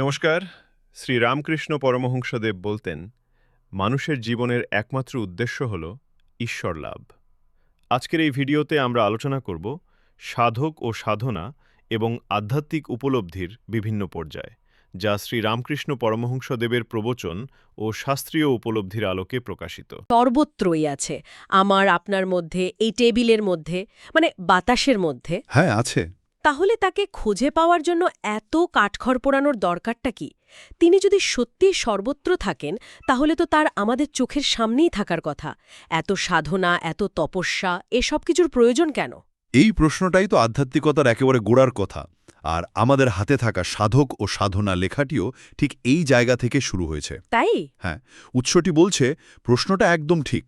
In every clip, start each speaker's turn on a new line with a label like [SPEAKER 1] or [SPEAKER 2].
[SPEAKER 1] নমস্কার। শ্রী রামকৃষ্ণ পরমহংসদেব বলতেন মানুষের জীবনের একমাত্র উদ্দেশ্য হল ঈশ্বর লাভ। আজকের এই ভিডিওতে আমরা আলোচনা করব সাধক ও সাধনা এবং আধ্যাত্মিক উপলব্ধির বিভিন্ন পর্যায় যা শ্রী রামকৃষ্ণ পরমহংসদেবের প্রবচন ও শাস্ত্রীয় উপলব্ধির আলোকে প্রকাশিত।
[SPEAKER 2] সর্বত্রই আছে আমার আপনার মধ্যে এই টেবিলের মধ্যে মানে বাতাসের মধ্যে।
[SPEAKER 3] হ্যাঁ আছে।
[SPEAKER 2] তাহলে তাকে খুঁজে পাওয়ার জন্য এত কাঠখড় পোড়ানোর দরকারটা কি? তিনি যদি সত্যি সর্বত্র থাকেন তাহলে তো তার আমাদের চোখের সামনেই থাকার কথা। এত সাধনা এত তপস্যা এসব কিছুর প্রয়োজন কেন?
[SPEAKER 3] এই প্রশ্নটাই তো আধ্যাত্মিকতার একেবারে গোড়ার কথা। আর আমাদের হাতে থাকা সাধক ও সাধনা লেখাটিও ঠিক এই জায়গা থেকে শুরু হয়েছে।
[SPEAKER 2] তাই?
[SPEAKER 3] হ্যাঁ উৎসটি বলছে প্রশ্নটা একদম ঠিক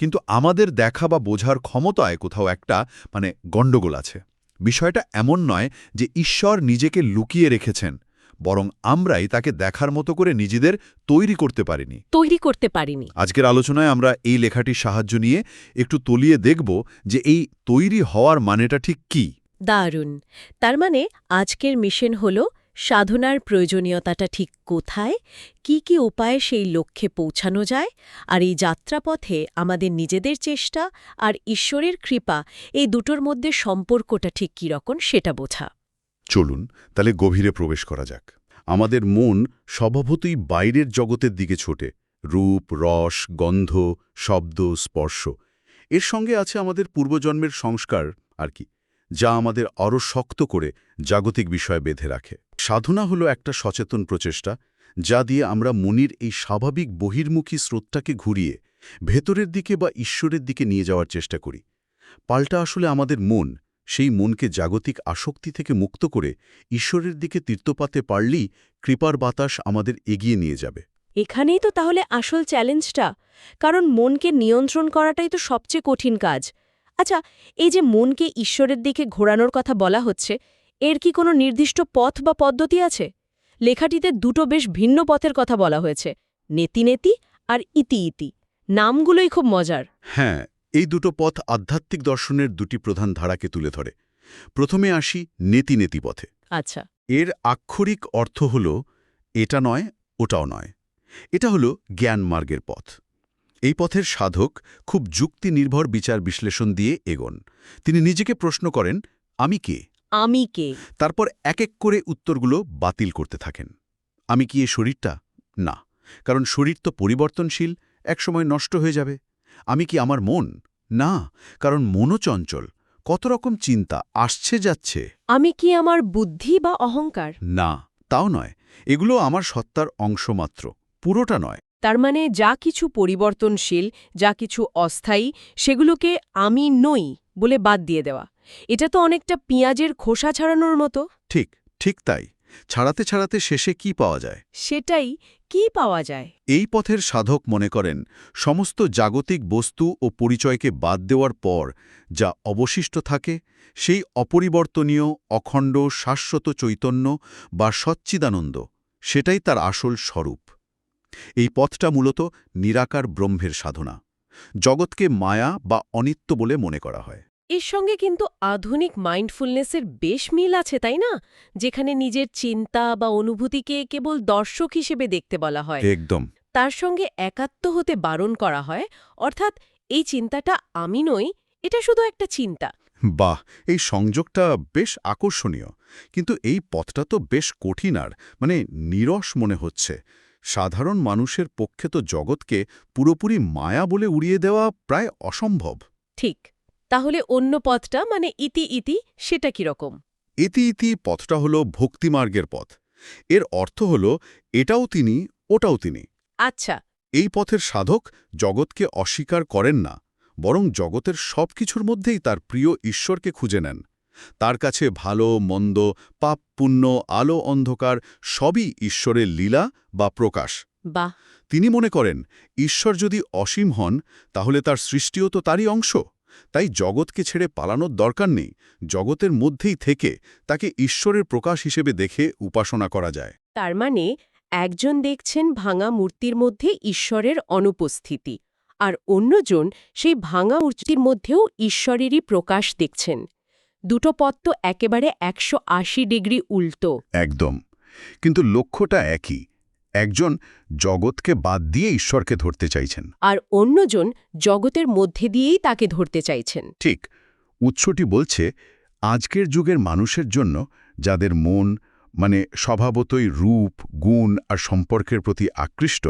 [SPEAKER 3] কিন্তু আমাদের দেখা বা বোঝার ক্ষমতায় কোথাও একটা মানে গণ্ডগোল আছে। বিষয়টা এমন নয় যে ঈশ্বর নিজেকে লুকিয়ে রেখেছেন বরং আমরাই তাকে দেখার মতো করে নিজেদের তৈরি করতে পারিনি।
[SPEAKER 2] তৈরি করতে পারিনি।
[SPEAKER 3] আজকের আলোচনায় আমরা এই লেখাটির সাহায্য নিয়ে একটু তলিয়ে দেখব যে এই তৈরি হওয়ার মানেটা ঠিক কি।
[SPEAKER 2] দারুণ! তার মানে আজকের মিশন হল সাধনার প্রয়োজনীয়তাটা ঠিক কোথায়? কি কি উপায়ে সেই লক্ষ্যে পৌঁছানো যায়? আর এই যাত্রাপথে আমাদের নিজেদের চেষ্টা আর ঈশ্বরের কৃপা, এই দুটোর মধ্যে সম্পর্কটা ঠিক কীরকম সেটা বোঝা।
[SPEAKER 3] চলুন, তাহলে গভীরে প্রবেশ করা যাক। আমাদের মন স্বভাবতই বাইরের জগতের দিকে ছোটে। রূপ, রস, গন্ধ, শব্দ, স্পর্শ। এর সঙ্গে আছে আমাদের পূর্বজন্মের সংস্কার আর কি, যা আমাদের আরও শক্ত করে জাগতিক বিষয়ে বেঁধে রাখে। সাধনা হলো একটা সচেতন প্রচেষ্টা, যা দিয়ে আমরা মনির এই স্বাভাবিক বহির্মুখী স্রোতটাকে ঘুরিয়ে ভেতরের দিকে বা ঈশ্বরের দিকে নিয়ে যাওয়ার চেষ্টা করি। পাল্টা আসলে আমাদের মন, সেই মনকে জাগতিক আসক্তি থেকে মুক্ত করে ঈশ্বরের দিকে তীর্থপাতে পারলেই কৃপার বাতাস আমাদের এগিয়ে নিয়ে যাবে।
[SPEAKER 2] এখানেই তো তাহলে আসল চ্যালেঞ্জটা, কারণ মনকে নিয়ন্ত্রণ করাটাই তো সবচেয়ে কঠিন কাজ। আচ্ছা এই যে মনকে ঈশ্বরের দিকে ঘোরানোর কথা বলা হচ্ছে এর কি কোনো নির্দিষ্ট পথ বা পদ্ধতি আছে? লেখাটিতে দুটো বেশ ভিন্ন পথের কথা বলা হয়েছে নেতি নেতি আর ইতি ইতি নামগুলোই খুব মজার।
[SPEAKER 3] হ্যাঁ এই দুটো পথ আধ্যাত্মিক দর্শনের দুটি প্রধান ধারাকে তুলে ধরে। প্রথমে আসি নেতি নেতি পথে।
[SPEAKER 2] আচ্ছা।
[SPEAKER 3] এর আক্ষরিক অর্থ হল এটা নয় ওটাও নয়। এটা হল জ্ঞান মার্গের পথ। এই পথের সাধক খুব যুক্তি নির্ভর বিচার বিশ্লেষণ দিয়ে এগোন। তিনি নিজেকে প্রশ্ন করেন আমি কে?
[SPEAKER 2] আমি কে?
[SPEAKER 3] তারপর এক এক করে উত্তরগুলো বাতিল করতে থাকেন। আমি কি এ শরীরটা? না কারণ শরীর তো পরিবর্তনশীল একসময় নষ্ট হয়ে যাবে। আমি কি আমার মন? না কারণ মনও চঞ্চল। কত রকম চিন্তা আসছে যাচ্ছে।
[SPEAKER 2] আমি কি আমার বুদ্ধি বা অহংকার?
[SPEAKER 3] না তাও নয়। এগুলো আমার সত্তার অংশ মাত্র পুরোটা নয়।
[SPEAKER 2] তার মানে যা কিছু পরিবর্তনশীল যা কিছু অস্থায়ী সেগুলোকে আমি নই। বলে বাদ দিয়ে দেওয়া। এটা তো অনেকটা পেঁয়াজের খোসা ছাড়ানোর মতো।
[SPEAKER 3] ঠিক ঠিক তাই। ছাড়াতে ছাড়াতে শেষে কি পাওয়া যায়?
[SPEAKER 2] সেটাই কি পাওয়া যায়?
[SPEAKER 3] এই পথের সাধক মনে করেন সমস্ত জাগতিক বস্তু ও পরিচয়কে বাদ দেওয়ার পর যা অবশিষ্ট থাকে সেই অপরিবর্তনীয় অখণ্ড শাশ্বত চৈতন্য বা সচ্চিদানন্দ সেটাই তার আসল স্বরূপ। এই পথটা মূলত নিরাকার ব্রহ্মের সাধনা। জগৎকে মায়া বা অনিত্য বলে মনে করা হয়।
[SPEAKER 2] এর সঙ্গে কিন্তু আধুনিক মাইন্ডফুলনেসের বেশ মিল আছে তাই না? যেখানে নিজের চিন্তা বা অনুভূতিকে কেবল দর্শক হিসেবে দেখতে বলা হয়।
[SPEAKER 3] একদম।
[SPEAKER 2] তার সঙ্গে একাত্ম হতে বারণ করা হয় অর্থাৎ এই চিন্তাটা আমি নই এটা শুধু একটা চিন্তা।
[SPEAKER 3] বাহ! এই সংযোগটা বেশ আকর্ষণীয়। কিন্তু এই পথটা তো বেশ কঠিন আর মানে নিরস মনে হচ্ছে। সাধারণ মানুষের পক্ষে তো জগৎকে পুরোপুরি মায়া বলে উড়িয়ে দেওয়া প্রায় অসম্ভব।
[SPEAKER 2] ঠিক তাহলে অন্য পথটা মানে ইতি ইতি সেটা কীরকম
[SPEAKER 3] ইতি ইতি পথটা হল ভক্তিমার্গের পথ। এর অর্থ হল এটাও তিনি ওটাও তিনি।
[SPEAKER 2] আচ্ছা।
[SPEAKER 3] এই পথের সাধক জগৎকে অস্বীকার করেন না বরং জগতের সব কিছুর মধ্যেই তার প্রিয় ঈশ্বরকে খুঁজে নেন। তার কাছে ভালো মন্দ পাপ পুণ্য আলো অন্ধকার সবই ঈশ্বরের লীলা বা প্রকাশ।
[SPEAKER 2] বাহ!
[SPEAKER 3] তিনি মনে করেন ঈশ্বর যদি অসীম হন তাহলে তার সৃষ্টিও তো তারই অংশ। তাই জগৎকে ছেড়ে পালানোর দরকার নেই। জগতের মধ্যেই থেকে তাকে ঈশ্বরের প্রকাশ হিসেবে দেখে উপাসনা করা যায়।
[SPEAKER 2] তার মানে একজন দেখছেন ভাঙা মূর্তির মধ্যে ঈশ্বরের অনুপস্থিতি আর অন্যজন সেই ভাঙা মূর্তির মধ্যেও ঈশ্বরেরই প্রকাশ দেখছেন। দুটো পথ তো একেবারে একশো আশি ডিগ্রি উল্টো।
[SPEAKER 3] একদম। কিন্তু লক্ষ্যটা একই। একজন জগৎকে বাদ দিয়ে ঈশ্বরকে ধরতে চাইছেন।
[SPEAKER 2] আর অন্যজন জগতের মধ্যে দিয়েই তাকে ধরতে চাইছেন।
[SPEAKER 3] ঠিক উৎসটি বলছে আজকের যুগের মানুষের জন্য যাদের মন মানে স্বভাবতই রূপ গুণ আর সম্পর্কের প্রতি আকৃষ্ট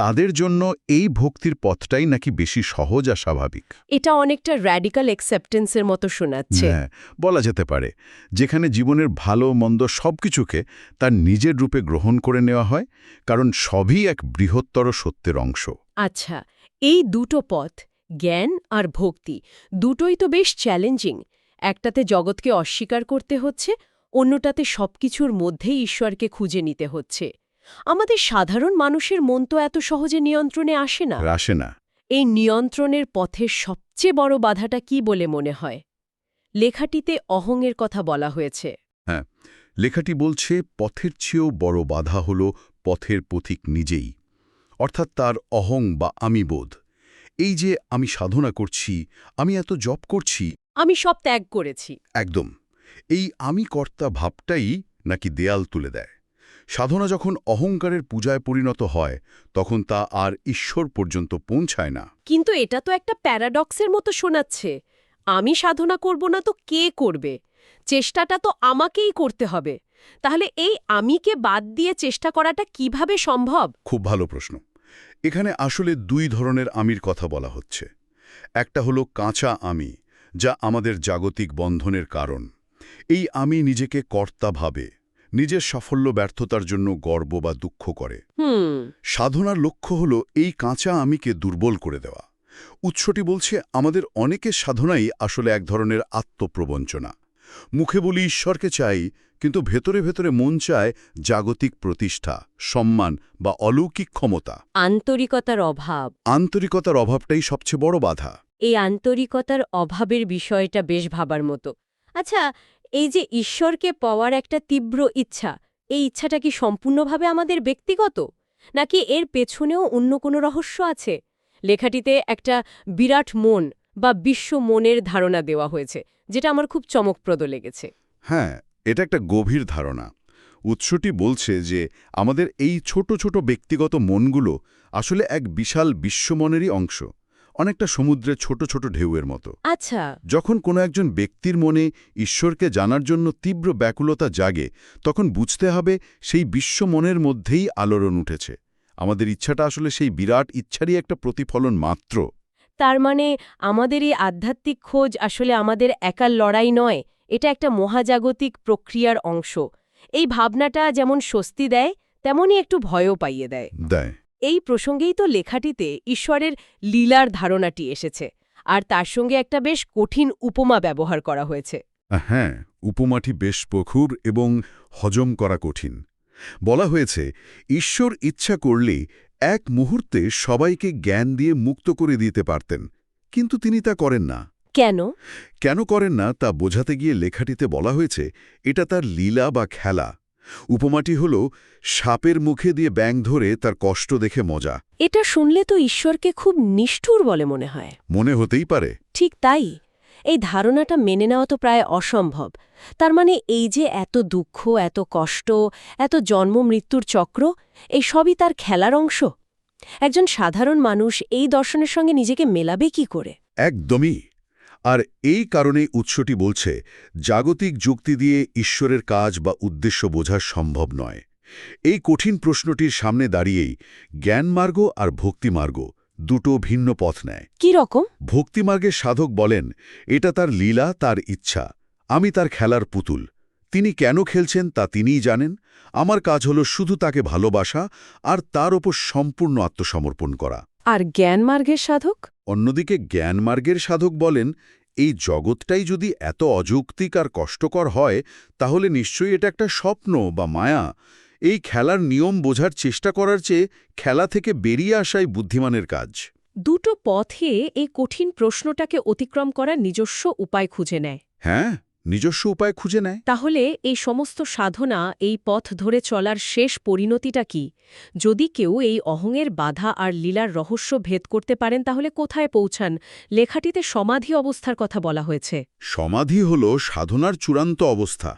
[SPEAKER 3] তাদের জন্য এই ভক্তির পথটাই নাকি বেশি সহজ আর স্বাভাবিক?
[SPEAKER 2] এটা অনেকটা র্যাডিক্যাল অ্যাকসেপ্টেন্সের মতো শোনাচ্ছে।
[SPEAKER 3] হ্যাঁ বলা যেতে পারে। যেখানে জীবনের ভালো মন্দ সবকিছুকে তার নিজের রূপে গ্রহণ করে নেওয়া হয় কারণ সবই এক বৃহত্তর সত্যের অংশ।
[SPEAKER 2] আচ্ছা এই দুটো পথ জ্ঞান আর ভক্তি দুটোই তো বেশ চ্যালেঞ্জিং একটাতে জগৎকে অস্বীকার করতে হচ্ছে অন্যটাতে সবকিছুর মধ্যেই ঈশ্বরকে খুঁজে নিতে হচ্ছে। আমাদের সাধারণ মানুষের মন তো এত সহজে নিয়ন্ত্রণে আসে না।
[SPEAKER 3] আসে না।
[SPEAKER 2] এই নিয়ন্ত্রণের পথের সবচেয়ে বড় বাধাটা কি বলে মনে হয়? লেখাটিতে অহংয়ের কথা বলা হয়েছে।
[SPEAKER 3] হ্যাঁ লেখাটি বলছে পথের চেয়েও বড় বাধা হল পথের পথিক নিজেই অর্থাৎ তার অহং বা আমি বোধ। এই যে আমি সাধনা করছি আমি এত জপ করছি।
[SPEAKER 2] আমি সব ত্যাগ করেছি।
[SPEAKER 3] একদম এই আমি কর্তা ভাবটাই নাকি দেয়াল তুলে দেয়। সাধনা যখন অহংকারের পূজায় পরিণত হয় তখন তা আর ঈশ্বর পর্যন্ত পৌঁছায় না।
[SPEAKER 2] কিন্তু এটা তো একটা প্যারাডক্সের মতো শোনাচ্ছে। আমি সাধনা করব না তো কে করবে? চেষ্টাটা তো আমাকেই করতে হবে। তাহলে এই আমিকে বাদ দিয়ে চেষ্টা করাটা কীভাবে সম্ভব?
[SPEAKER 3] খুব ভালো প্রশ্ন। এখানে আসলে দুই ধরনের আমির কথা বলা হচ্ছে। একটা হলো কাঁচা আমি যা আমাদের জাগতিক বন্ধনের কারণ। এই আমি নিজেকে কর্তা ভাবে নিজের সাফল্য ব্যর্থতার জন্য গর্ব বা দুঃখ করে। সাধনার লক্ষ্য হল এই কাঁচা আমিকে দুর্বল করে দেওয়া। উৎসটি বলছে আমাদের অনেকের সাধনাই আসলে এক ধরনের আত্মপ্রবঞ্চনা। মুখে বলি ঈশ্বরকে চাই কিন্তু ভেতরে ভেতরে মন চায় জাগতিক প্রতিষ্ঠা সম্মান বা অলৌকিক ক্ষমতা।
[SPEAKER 2] আন্তরিকতার অভাব।
[SPEAKER 3] আন্তরিকতার অভাবটাই সবচেয়ে বড় বাধা।
[SPEAKER 2] এই আন্তরিকতার অভাবের বিষয়টা বেশ ভাবার মতো। আচ্ছা এই যে ঈশ্বরকে পাওয়ার একটা তীব্র ইচ্ছা, এই ইচ্ছাটা কি সম্পূর্ণভাবে আমাদের ব্যক্তিগত? নাকি এর পেছনেও অন্য কোনো রহস্য আছে? লেখাটিতে একটা বিরাট মন বা বিশ্ব মনের ধারণা দেওয়া হয়েছে, যেটা আমার খুব চমকপ্রদ লেগেছে।
[SPEAKER 3] হ্যাঁ এটা একটা গভীর ধারণা। উৎসটি বলছে যে আমাদের এই ছোট ছোট ব্যক্তিগত মনগুলো আসলে এক বিশাল বিশ্বমনেরই অংশ। অনেকটা সমুদ্রের ছোট ছোট ঢেউয়ের মতো।
[SPEAKER 2] আচ্ছা।
[SPEAKER 3] যখন কোনো একজন ব্যক্তির মনে ঈশ্বরকে জানার জন্য তীব্র ব্যাকুলতা জাগে তখন বুঝতে হবে সেই বিশ্ব মনের মধ্যেই আলোড়ন উঠেছে। আমাদের ইচ্ছাটা আসলে সেই বিরাট ইচ্ছারই একটা প্রতিফলন মাত্র।
[SPEAKER 2] তার মানে আমাদের এই আধ্যাত্মিক খোঁজ আসলে আমাদের একার লড়াই নয় এটা একটা মহাজাগতিক প্রক্রিয়ার অংশ। এই ভাবনাটা যেমন স্বস্তি দেয় তেমনই একটু ভয়ও পাইয়ে দেয়।
[SPEAKER 3] দেয়।
[SPEAKER 2] এই প্রসঙ্গেই তো লেখাটিতে ঈশ্বরের লীলার ধারণাটি এসেছে আর তার সঙ্গে একটা বেশ কঠিন উপমা ব্যবহার করা হয়েছে।
[SPEAKER 3] হ্যাঁ উপমাটি বেশ প্রখুর এবং হজম করা কঠিন। বলা হয়েছে ঈশ্বর ইচ্ছা করলেই এক মুহূর্তে সবাইকে জ্ঞান দিয়ে মুক্ত করে দিতে পারতেন কিন্তু তিনি তা করেন না।
[SPEAKER 2] কেন?
[SPEAKER 3] কেন করেন না তা বোঝাতে গিয়ে লেখাটিতে বলা হয়েছে এটা তার লীলা বা খেলা। উপমাটি হল সাপের মুখে দিয়ে ব্যাং ধরে তার কষ্ট দেখে মজা।
[SPEAKER 2] এটা শুনলে তো ঈশ্বরকে খুব নিষ্ঠুর বলে মনে হয়।
[SPEAKER 3] মনে হতেই পারে।
[SPEAKER 2] ঠিক তাই। এই ধারণাটা মেনে নেওয়া তো প্রায় অসম্ভব। তার মানে এই যে এত দুঃখ এত কষ্ট এত জন্ম মৃত্যুর চক্র এই সবই তার খেলার অংশ। একজন সাধারণ মানুষ এই দর্শনের সঙ্গে নিজেকে মেলাবে কি করে?
[SPEAKER 3] একদমই। আর এই কারণেই উৎসটি বলছে জাগতিক যুক্তি দিয়ে ঈশ্বরের কাজ বা উদ্দেশ্য বোঝা সম্ভব নয়। এই কঠিন প্রশ্নটির সামনে দাঁড়িয়েই জ্ঞানমার্গ আর ভক্তিমার্গ দুটো ভিন্ন পথ নেয়।
[SPEAKER 2] কি রকম?
[SPEAKER 3] ভক্তিমার্গের সাধক বলেন এটা তার লীলা তার ইচ্ছা। আমি তার খেলার পুতুল। তিনি কেন খেলছেন তা তিনিই জানেন। আমার কাজ হলো শুধু তাকে ভালোবাসা আর তার ওপর সম্পূর্ণ আত্মসমর্পণ করা।
[SPEAKER 2] আর জ্ঞান মার্গের সাধক?
[SPEAKER 3] অন্যদিকে জ্ঞানমার্গের সাধক বলেন এই জগৎটাই যদি এত অযৌক্তিক আর কষ্টকর হয় তাহলে নিশ্চয়ই এটা একটা স্বপ্ন বা মায়া। এই খেলার নিয়ম বোঝার চেষ্টা করার চেয়ে খেলা থেকে বেরিয়ে আসাই বুদ্ধিমানের কাজ।
[SPEAKER 2] দুটো পথে এই কঠিন প্রশ্নটাকে অতিক্রম করার নিজস্ব উপায় খুঁজে নেয়।
[SPEAKER 3] হ্যাঁ? নিজস্ব উপায় খুঁজে নেয়?
[SPEAKER 2] তাহলে এই সমস্ত সাধনা এই পথ ধরে চলার শেষ পরিণতিটা কি? যদি কেউ এই অহংয়ের বাধা আর লীলার রহস্য ভেদ করতে পারেন তাহলে কোথায় পৌঁছান? লেখাটিতে সমাধি অবস্থার কথা বলা হয়েছে।
[SPEAKER 3] সমাধি হল সাধনার চূড়ান্ত অবস্থা।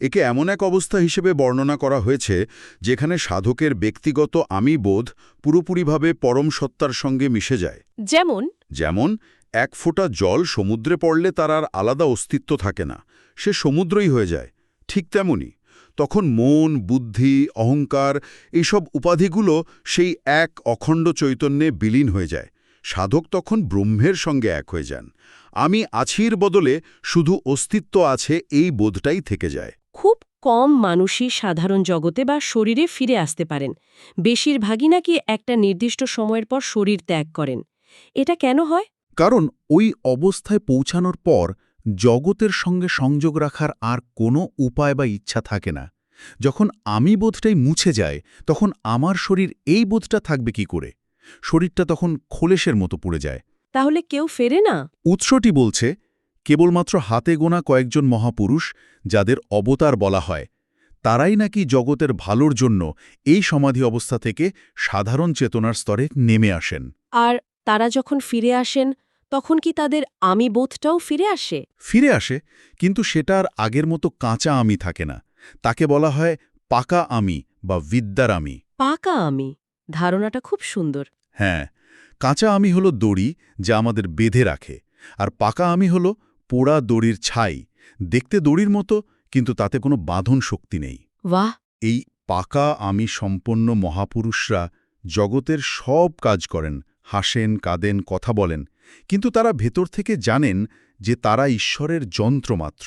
[SPEAKER 4] একে এমন এক অবস্থা হিসেবে বর্ণনা করা হয়েছে যেখানে সাধকের ব্যক্তিগত আমি বোধ পুরোপুরিভাবে পরম সত্তার সঙ্গে মিশে যায়।
[SPEAKER 5] যেমন?
[SPEAKER 4] যেমন এক ফোঁটা জল সমুদ্রে পড়লে তার আর আলাদা অস্তিত্ব থাকে না। সে সমুদ্রই হয়ে যায়, ঠিক তেমনি তখন মন, বুদ্ধি, অহংকার এইসব উপাধিগুলো সেই এক অখণ্ড চৈতন্যে বিলীন হয়ে যায়। সাধক তখন ব্রহ্মের সঙ্গে এক হয়ে যান। আমি আছির বদলে শুধু অস্তিত্ব আছে এই বোধটাই থেকে যায়।
[SPEAKER 2] খুব কম মানুষই সাধারণ জগতে বা শরীরে ফিরে আসতে পারেন। বেশিরভাগই নাকি একটা নির্দিষ্ট সময়ের পর শরীর ত্যাগ করেন। এটা কেন হয়?
[SPEAKER 3] কারণ ওই অবস্থায় পৌঁছানোর পর জগতের সঙ্গে সংযোগ রাখার আর কোনো উপায় বা ইচ্ছা থাকে না। যখন আমি বোধটাই মুছে যায় তখন আমার শরীর এই বোধটা থাকবে কি করে? শরীরটা তখন খোলেশের মতো পড়ে যায়।
[SPEAKER 2] তাহলে কেউ ফেরে না?
[SPEAKER 3] উৎসটি বলছে কেবলমাত্র হাতে গোনা কয়েকজন মহাপুরুষ যাদের অবতার বলা হয় তারাই নাকি জগতের ভালোর জন্য এই সমাধি অবস্থা থেকে সাধারণ চেতনার স্তরে নেমে আসেন।
[SPEAKER 2] আর তারা যখন ফিরে আসেন তখন কি তাদের আমি বোধটাও ফিরে আসে?
[SPEAKER 3] ফিরে আসে কিন্তু সেটা আর আগের মতো কাঁচা আমি থাকে না। তাকে বলা হয় পাকা আমি বা বিদ্যার আমি।
[SPEAKER 2] পাকা আমি? ধারণাটা খুব সুন্দর।
[SPEAKER 3] হ্যাঁ কাঁচা আমি হলো দড়ি যা আমাদের বেঁধে রাখে আর পাকা আমি হলো পোড়া দড়ির ছাই। দেখতে দড়ির মতো কিন্তু তাতে কোনো বাঁধন শক্তি নেই।
[SPEAKER 2] বাহ!
[SPEAKER 3] এই পাকা আমি সম্পন্ন মহাপুরুষরা জগতের সব কাজ করেন হাসেন কাঁদেন কথা বলেন কিন্তু তারা ভেতর থেকে জানেন যে তারা ঈশ্বরের যন্ত্রমাত্র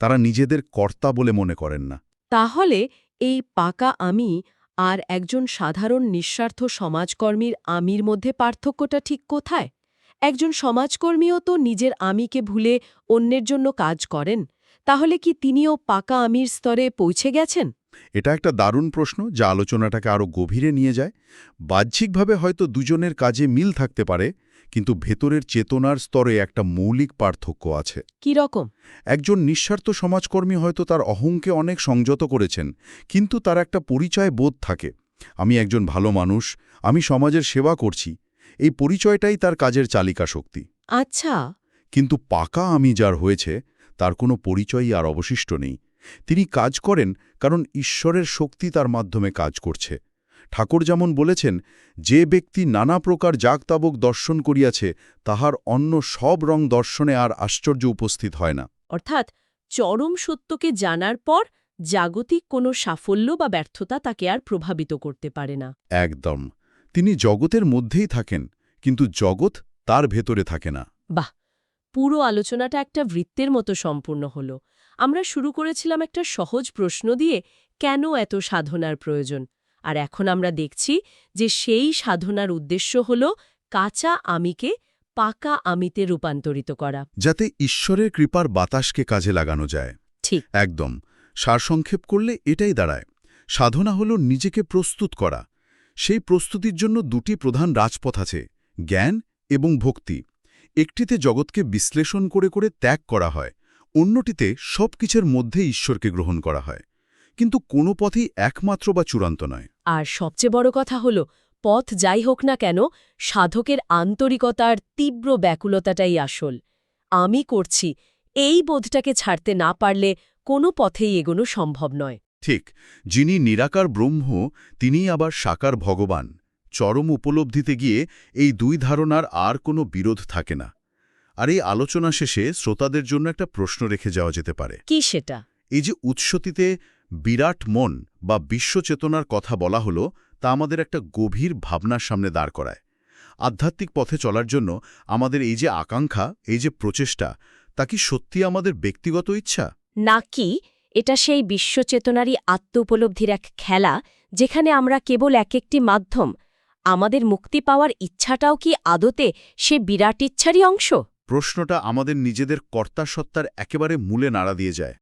[SPEAKER 3] তারা নিজেদের কর্তা বলে মনে করেন না।
[SPEAKER 2] তাহলে এই পাকা আমি আর একজন সাধারণ নিঃস্বার্থ সমাজকর্মীর আমির মধ্যে পার্থক্যটা ঠিক কোথায়? একজন সমাজকর্মীও তো নিজের আমিকে ভুলে অন্যের জন্য কাজ করেন তাহলে কি তিনিও পাকা আমির স্তরে পৌঁছে গেছেন?
[SPEAKER 3] এটা একটা দারুণ প্রশ্ন যা আলোচনাটাকে আরও গভীরে নিয়ে যায়। বাহ্যিকভাবে হয়তো দুজনের কাজে মিল থাকতে পারে কিন্তু ভেতরের চেতনার স্তরে একটা মৌলিক পার্থক্য আছে।
[SPEAKER 2] কি রকম?
[SPEAKER 3] একজন নিঃস্বার্থ সমাজকর্মী হয়তো তার অহংকে অনেক সংযত করেছেন কিন্তু তার একটা পরিচয় বোধ থাকে। আমি একজন ভালো মানুষ আমি সমাজের সেবা করছি এই পরিচয়টাই তার কাজের চালিকা শক্তি।
[SPEAKER 2] আচ্ছা।
[SPEAKER 3] কিন্তু পাকা আমি যার হয়েছে তার কোনো পরিচয়ই আর অবশিষ্ট নেই। তিনি কাজ করেন কারণ ঈশ্বরের শক্তি তার মাধ্যমে কাজ করছে। ঠাকুর যেমন বলেছেন যে ব্যক্তি নানা প্রকার জাগতাবক দর্শন করিয়াছে তাহার অন্য সব রং দর্শনে আর আশ্চর্য উপস্থিত হয় না।
[SPEAKER 2] অর্থাৎ চরম সত্যকে জানার পর জাগতিক কোনো সাফল্য বা ব্যর্থতা তাকে আর প্রভাবিত করতে পারে না।
[SPEAKER 3] একদম। তিনি জগতের মধ্যেই থাকেন কিন্তু জগৎ তার ভেতরে থাকে না।
[SPEAKER 2] বাহ! পুরো আলোচনাটা একটা বৃত্তের মতো সম্পূর্ণ হল। আমরা শুরু করেছিলাম একটা সহজ প্রশ্ন দিয়ে কেন এত সাধনার প্রয়োজন? আর এখন আমরা দেখছি যে সেই সাধনার উদ্দেশ্য হল কাঁচা আমিকে পাকা আমিতে রূপান্তরিত করা।
[SPEAKER 3] যাতে ঈশ্বরের কৃপার বাতাসকে কাজে লাগানো যায়।
[SPEAKER 2] ঠিক।
[SPEAKER 3] একদম। সারসংক্ষেপ করলে এটাই দাঁড়ায়। সাধনা হল নিজেকে প্রস্তুত করা। সেই প্রস্তুতির জন্য দুটি প্রধান রাজপথ আছে জ্ঞান এবং ভক্তি। একটিতে জগৎকে বিশ্লেষণ করে করে ত্যাগ করা হয় অন্যটিতে সব কিছুর মধ্যে ঈশ্বরকে গ্রহণ করা হয়। কিন্তু কোনো পথই একমাত্র বা চূড়ান্ত নয়।
[SPEAKER 2] আর সবচেয়ে বড় কথা হল পথ যাই হোক না কেন সাধকের আন্তরিকতার তীব্র ব্যাকুলতাটাই আসল। আমি করছি এই বোধটাকে ছাড়তে না পারলে কোনো পথেই এগোনো সম্ভব নয়।
[SPEAKER 3] ঠিক যিনি নিরাকার ব্রহ্ম তিনিই আবার সাকার ভগবান। চরম উপলব্ধিতে গিয়ে এই দুই ধারণার আর কোনো বিরোধ থাকে না। আর এই আলোচনা শেষে শ্রোতাদের জন্য একটা প্রশ্ন রেখে যাওয়া যেতে পারে।
[SPEAKER 2] কি সেটা?
[SPEAKER 3] এই যে উৎসতিতে বিরাট মন বা বিশ্বচেতনার কথা বলা হলো তা আমাদের একটা গভীর ভাবনার সামনে দাঁড় করায়। আধ্যাত্মিক পথে চলার জন্য আমাদের এই যে আকাঙ্ক্ষা এই যে প্রচেষ্টা তা কি সত্যি আমাদের ব্যক্তিগত ইচ্ছা?
[SPEAKER 2] নাকি এটা সেই বিশ্বচেতনারই আত্ম উপলব্ধির এক খেলা যেখানে আমরা কেবল এক একটি মাধ্যম। আমাদের মুক্তি পাওয়ার ইচ্ছাটাও কি আদতে সে বিরাট ইচ্ছারই অংশ?
[SPEAKER 3] প্রশ্নটা আমাদের নিজেদের কর্তাসত্তার একেবারে মূলে নাড়া দিয়ে যায়।